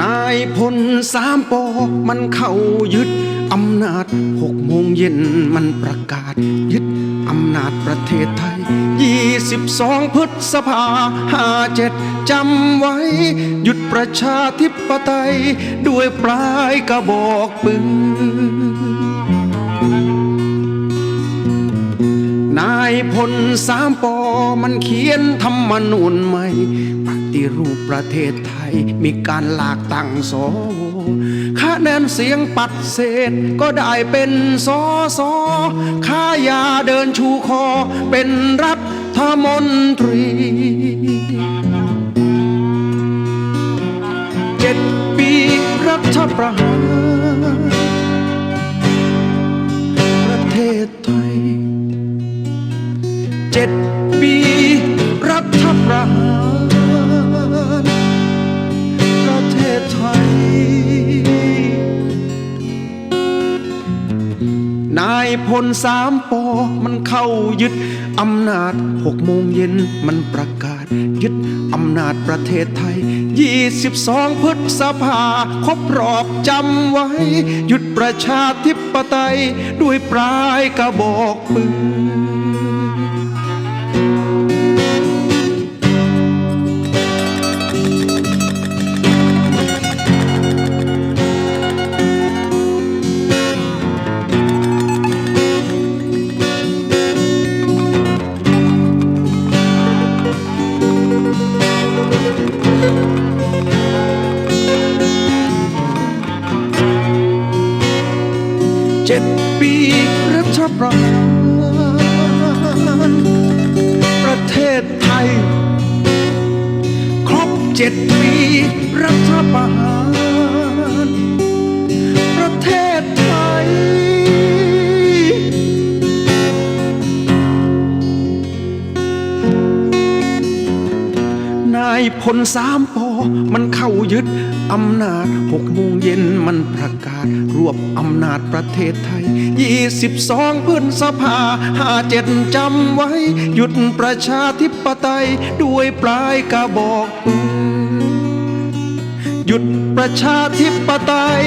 นายพลสามปอมันเข้ายึดอำนาจหกโมงเย็นมันประกาศยึดอำนาจประเทศไทย 22 พฤษภาห้าเจ็ดจำไว้ หยุดประชาธิปไตย ด้วยปลายกระบอกปืนนายพลสามปอมันเขียนธรรมนูญใหม่ป ฏิรูปประเทศไทย มีการหลากตั้งสวคะแนนเสียงปัดเศษก็ได้เป็นสอสอข้ายาเดินชูคอ เป็นรัฐมนตรีเจ็ดปีรัฐประหารประเทศไทยเจ็ดปีรัฐประหาร นายพลสามปอมันเข้ายึดอำนาจหกโมงเย็นมันประกาศ ยึดอำนาจประเทศไทย 22 พฤษภาครบรอบจำไว้ หยุดประชาธิปไตยด้วยปลายกระบอกปืน เจ็ดปีรัฐประหารประเทศไทย ครบเจ็ดปีรัฐประหารประเทศไทย นายพลสามป มันเข้ายึดอำนาจหกโมงเย็นมันประกาศ รวบอำนาจประเทศไทย 22พฤษภาห้าเจ็ดจำไว้ หยุดประชาธิปไตย ด้วยปลายกระบอกปืนหยุดประชาธิปไตย